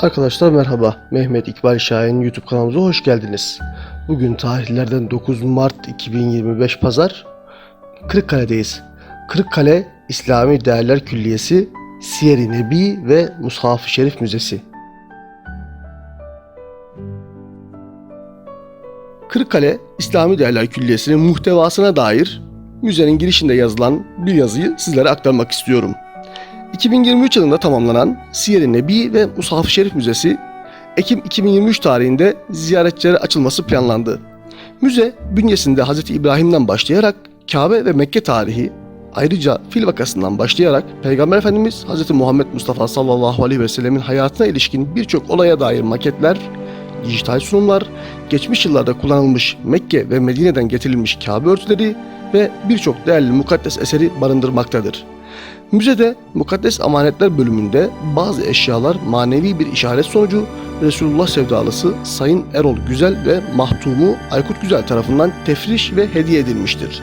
Arkadaşlar merhaba. Mehmet İkbal Şahin YouTube kanalımıza hoş geldiniz. Bugün tarihlerden 9 Mart 2025 Pazar Kırıkkale'deyiz. Kırıkkale İslami Değerler Külliyesi Siyer-i Nebi ve Mushaf-ı Şerif Müzesi. Kırıkkale İslami Değerler Külliyesi'nin muhtevasına dair müzenin girişinde yazılan bir yazıyı sizlere aktarmak istiyorum. 2023 yılında tamamlanan Siyer-i Nebi ve Mushaf-ı Şerif Müzesi, Ekim 2023 tarihinde ziyaretçilere açılması planlandı. Müze, bünyesinde Hz. İbrahim'den başlayarak Kabe ve Mekke tarihi, ayrıca fil vakasından başlayarak Peygamber Efendimiz Hz. Muhammed Mustafa sallallahu aleyhi ve sellemin hayatına ilişkin birçok olaya dair maketler, dijital sunumlar, geçmiş yıllarda kullanılmış Mekke ve Medine'den getirilmiş Kabe örtüleri ve birçok değerli mukaddes eseri barındırmaktadır. Müzede Mukaddes Amanetler bölümünde bazı eşyalar manevi bir işaret sonucu Resulullah sevdalısı Sayın Erol Güzel ve Mahtumu Aykut Güzel tarafından tefriş ve hediye edilmiştir.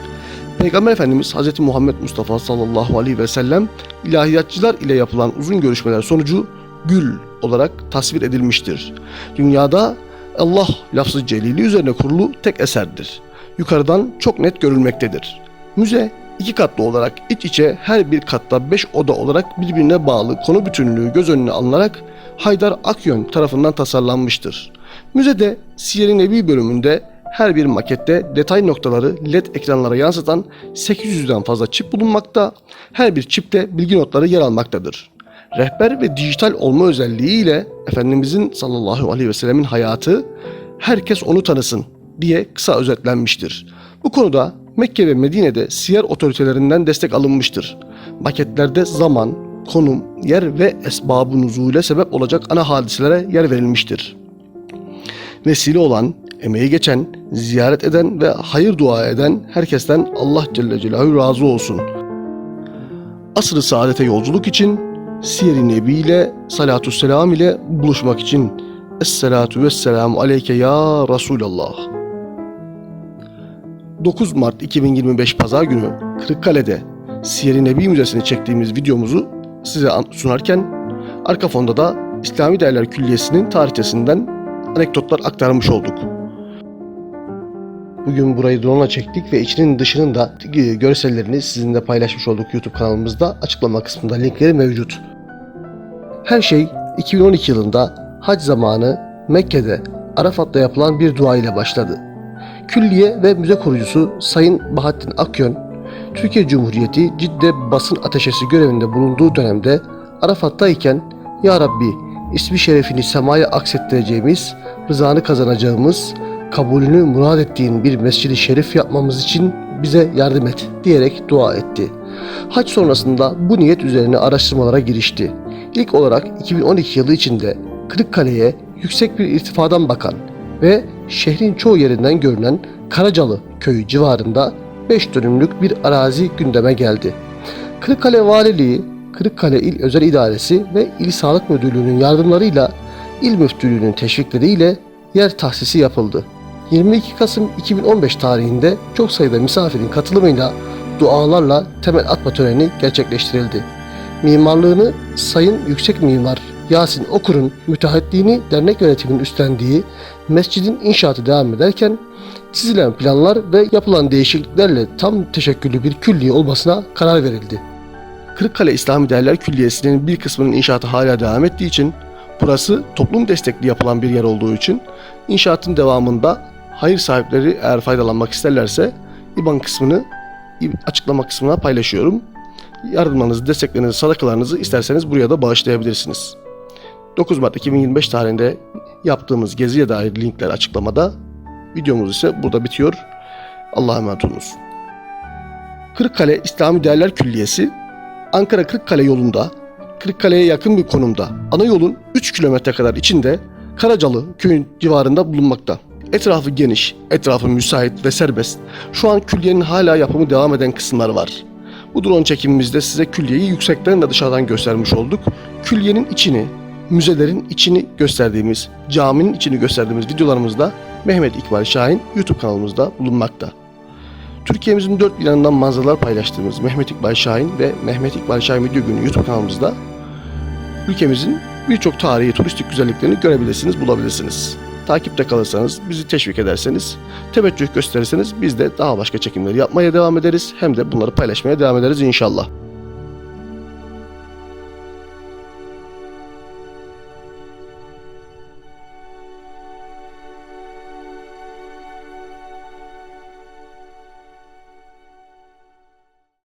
Peygamber Efendimiz Hz. Muhammed Mustafa sallallahu aleyhi ve sellem ilahiyatçılar ile yapılan uzun görüşmeler sonucu gül olarak tasvir edilmiştir. Dünyada Allah lafzı celili üzerine kurulu tek eserdir. Yukarıdan çok net görülmektedir. Müze iki katlı olarak iç içe her bir katta 5 oda olarak birbirine bağlı konu bütünlüğü göz önüne alınarak Haydar Akyön tarafından tasarlanmıştır. Müzede Siyer-i Nebi bölümünde her bir makette detay noktaları led ekranlara yansıtan 800'den fazla çip bulunmakta, her bir çipte bilgi notları yer almaktadır. Rehber ve dijital olma özelliğiyle Efendimizin sallallahu aleyhi ve sellemin hayatı herkes onu tanısın diye kısa özetlenmiştir. Bu konuda Mekke ve Medine'de siyer otoritelerinden destek alınmıştır. Maketlerde zaman, konum, yer ve esbabı nuzule sebep olacak ana hadiselere yer verilmiştir. Vesile olan, emeği geçen, ziyaret eden ve hayır dua eden herkesten Allah Celle Celaluhu razı olsun. Asr-ı saadete yolculuk için Siyer-i Nebi ile salatu selam ile buluşmak için Esselatu vesselamu aleyke ya Resulallah. 9 Mart 2025 Pazar günü Kırıkkale'de Siyer-i Nebi Müzesi'ni çektiğimiz videomuzu size sunarken arka fonda da İslami Değerler Külliyesi'nin tarihçesinden anekdotlar aktarmış olduk. Bugün burayı drone'la çektik ve içinin dışının da görsellerini sizinle paylaşmış olduk YouTube kanalımızda. Açıklama kısmında linkleri mevcut. Her şey 2012 yılında hac zamanı Mekke'de Arafat'ta yapılan bir dua ile başladı. Külliye ve müze kurucusu Sayın Bahattin Akyön, Türkiye Cumhuriyeti Cidde basın ateşesi görevinde bulunduğu dönemde Arafat'tayken Ya Rabbi ismi şerefini semaya aksettireceğimiz, rızanı kazanacağımız, kabulünü murad ettiğin bir mescidi şerif yapmamız için bize yardım et diyerek dua etti. Hac sonrasında bu niyet üzerine araştırmalara girişti. İlk olarak 2012 yılı içinde Kırıkkale'ye yüksek bir irtifadan bakan ve şehrin çoğu yerinden görünen Karacalı köyü civarında 5 dönümlük bir arazi gündeme geldi. Kırıkkale Valiliği, Kırıkkale İl Özel İdaresi ve İl Sağlık Müdürlüğü'nün yardımlarıyla İl Müftülüğü'nün teşvikleriyle yer tahsisi yapıldı. 22 Kasım 2015 tarihinde çok sayıda misafirin katılımıyla dualarla temel atma töreni gerçekleştirildi. Mimarlığını Sayın Yüksek Mimar Yasin Okur'un müteahhitliğini dernek yönetiminin üstlendiği mescidin inşaatı devam ederken çizilen planlar ve yapılan değişikliklerle tam teşekküllü bir külliye olmasına karar verildi. Kırıkkale İslami Değerler Külliyesi'nin bir kısmının inşaatı hala devam ettiği için burası toplum destekli yapılan bir yer olduğu için inşaatın devamında hayır sahipleri eğer faydalanmak isterlerse İBAN kısmını açıklama kısmına paylaşıyorum. Yardımlarınızı, desteklerinizi, sadakalarınızı isterseniz buraya da bağışlayabilirsiniz. 9 Mart 2025 tarihinde yaptığımız geziye dair linkler açıklamada. Videomuz ise burada bitiyor. Allah'a emanet olunuz. Kırıkkale İslami Değerler Külliyesi Ankara Kırıkkale yolunda Kırıkkale'ye yakın bir konumda ana yolun 3 kilometre kadar içinde Karacalı köyün civarında bulunmakta. Etrafı geniş, etrafı müsait ve serbest. Şu an külliyenin hala yapımı devam eden kısımlar var. Bu drone çekimimizde size külliyeyi yüksekten ve dışarıdan göstermiş olduk. Külliyenin içini, müzelerin içini gösterdiğimiz, caminin içini gösterdiğimiz videolarımızda Mehmet İkbal Şahin YouTube kanalımızda bulunmakta. Türkiye'mizin dört bir yanından manzaralar paylaştığımız Mehmet İkbal Şahin ve Mehmet İkbal Şahin Video Günü YouTube kanalımızda ülkemizin birçok tarihi turistik güzelliklerini görebilirsiniz, bulabilirsiniz. Takipte kalırsanız, bizi teşvik ederseniz, teveccüh gösterirseniz biz de daha başka çekimleri yapmaya devam ederiz. Hem de bunları paylaşmaya devam ederiz inşallah.